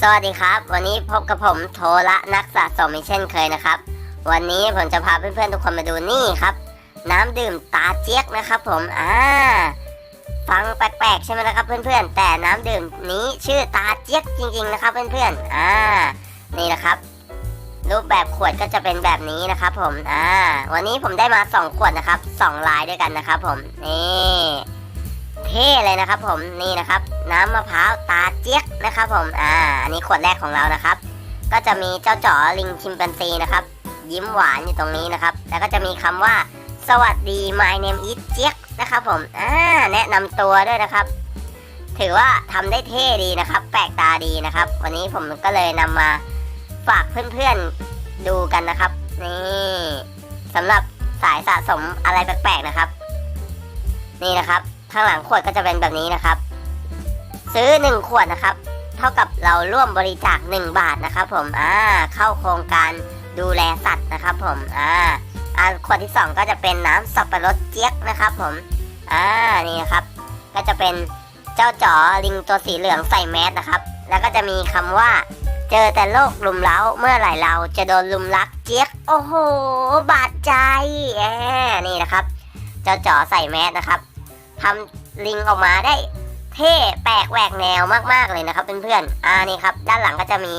สวัสดีครับ วันนี้พบกับผมโทละนักสะสมอีกเช่นเคยนะครับ วันนี้ผมจะพาเพื่อนๆทุกคนมาดูนี่ครับ น้ำดื่มตาเจี๊ยกนะครับ ผมอ่าฟังแปลกๆใช่ไหมล่ะครับ เพื่อนๆ แต่น้ำดื่มนี้ชื่อตาเจี๊ยกจริง ๆ นะครับ เพื่อนๆอ่านี่นะครับ รูปแบบขวดก็จะเป็นแบบนี้นะครับ ผมอ่าวันนี้ผมได้มาสองขวดนะครับสองลายด้วยกันนะครับ ผมนี่ เท่เลยนะครับผมนี่นะครับ น้ำมะพร้าวตาเจี๊ยกนะครับผมอ่าอันนี้ขวดแรกของเรานะครับ ก็จะมีเจ้าจ๋อลิงชิมแปนซีนะครับ ยิ้มหวานอยู่ตรงนี้นะครับ แล้วก็จะมีคำว่า สวัสดี my name is เจี๊ยกนะครับผมอ่าแนะนำตัวด้วยนะครับ ถือว่าทำได้เท่ดีนะครับ แปลกตาดีนะครับ วันนี้ผมก็เลยนำมาฝากเพื่อนๆดูกันนะครับนี่สำหรับสายสะสมอะไรแปลกๆนะครับ นี่นะครับ ข้างหลังขวดก็จะเป็นแบบนี้นะครับ ซื้อ 1 ขวดนะครับ เท่ากับเราร่วมบริจาค 1 บาทนะครับผมอ่าเข้าโครงการดูแลสัตว์นะครับผมอ่าอ่าขวดที่ 2 ก็จะเป็นน้ำสับปะรดเจี๊ยกนะครับผมอ่านี่นะครับ ก็จะเป็นเจ้าจ๋อลิงตัวสีเหลืองใส่แมสนะครับ แล้วก็จะมีคำว่าเจอแต่โรคลุมเล้าเมื่อไหร่เราจะโดนลุมลักเจี๊ยกโอ้โห บาดใจแอนี่นะครับ เจ้าจ๋อใส่แมสนะครับ ทำลิงออกมาได้เท่แปลกแหวกแนวมากๆเลยนะครับเพื่อนๆอ่านี่ครับ ด้านหลังก็จะมี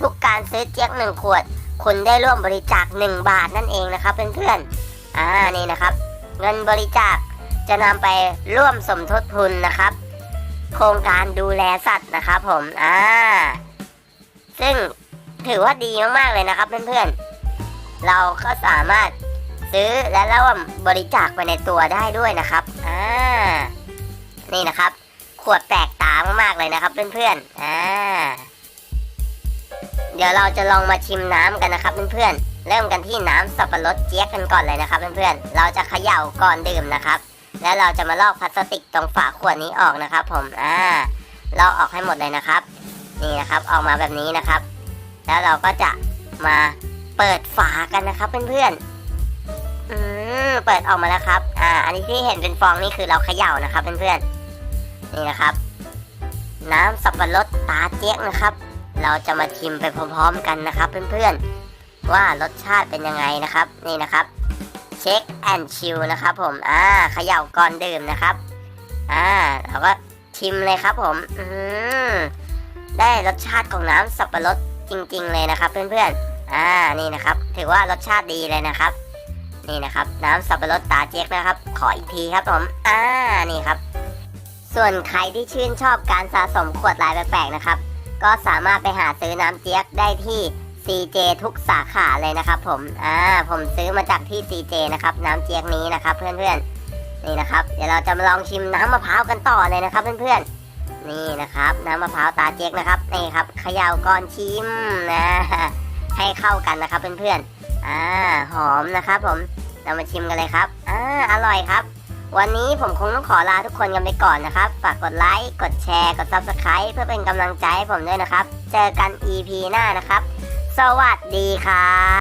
ทุกการซื้อเจี๊ยกหนึ่งขวด คุณได้ร่วมบริจาค 1 บาทนั่นเองนะครับเพื่อนๆอ่านี่นะครับ เงินบริจาคจะนำไปร่วมสมทบทุนนะครับ โครงการดูแลสัตว์นะครับผมอ่าซึ่งถือว่าดีมากๆเลยนะครับเพื่อนๆเราก็สามารถ ซื้อและร่วมบริจาคไปในตัวได้ด้วยนะครับอ่านี่นะครับ ขวดแปลกตามากๆเลยนะครับเพื่อนๆอ่าเดี๋ยวเราจะลองมาชิมน้ำกันนะครับเพื่อนๆ เริ่มกันที่น้ำสับปะรดเจี๊ยกกันก่อนเลยนะครับเพื่อนๆ เราจะเขย่าก่อนดื่มนะครับ แล้วเราจะมาลอกพลาสติกตรงฝาขวดนี้ออกนะครับ ผม อ่า ลอกออกให้หมดเลยนะครับ นี่นะครับ ออกมาแบบนี้นะครับ แล้วเราก็จะมาเปิดฝากันนะครับเพื่อนๆ อเปิดออกมาแล้วครับ อ่า อันนี้ที่เห็นเป็นฟองนี่คือเราเขย่านะครับเพื่อนๆ นี่นะครับ น้ำสับปะรดตาเจ๊ยกนะครับ เราจะมาชิมไปพร้อมๆกันนะครับเพื่อนๆ ว่ารสชาติเป็นยังไงนะครับ นี่นะครับ เช็คแอนชิลนะครับผม อ่าเขย่าก่อนดื่มนะครับ อ่า เราก็ชิมเลยครับผม อืมได้รสชาติของน้ำสับปะรดจริง ๆ เลยนะครับ เพื่อนๆ อ่า นี่นะครับ ถือว่ารสชาติดีเลยนะครับ นี่นะครับน้ำสับปะรดตาเจ๊กนะครับ ขออีกทีครับผมอ่านี่ครับ ส่วนใครที่ชื่นชอบการสะสมขวดลายแปลกๆนะครับ ก็สามารถไปหาซื้อน้ำเจ๊กได้ที่ CJ ทุกสาขาเลยนะครับ ผมอ่าผมซื้อมาจากที่ CJ นะครับน้ำเจ๊กนี้นะครับ เพื่อนๆนี่นะครับ เดี๋ยวเราจะมาลองชิมน้ำมะพร้าวกันต่อเลยนะครับ เพื่อนๆนี่นะครับน้ำมะพร้าวตาเจ๊กนะครับนี่ครับเขย่าก่อนชิมนะให้เข้ากันนะครับเพื่อนๆ อ่าหอมนะครับผมเรามาชิมกันเลยครับอ่าอร่อยครับ วันนี้ผมคงต้องขอลาทุกคนกันไปก่อนนะครับ ฝากกดไลค์ กดแชร์ กด Subscribe เพื่อเป็นกำลังใจให้ผมด้วยนะครับ เจอกัน EP หน้านะครับ สวัสดีครับ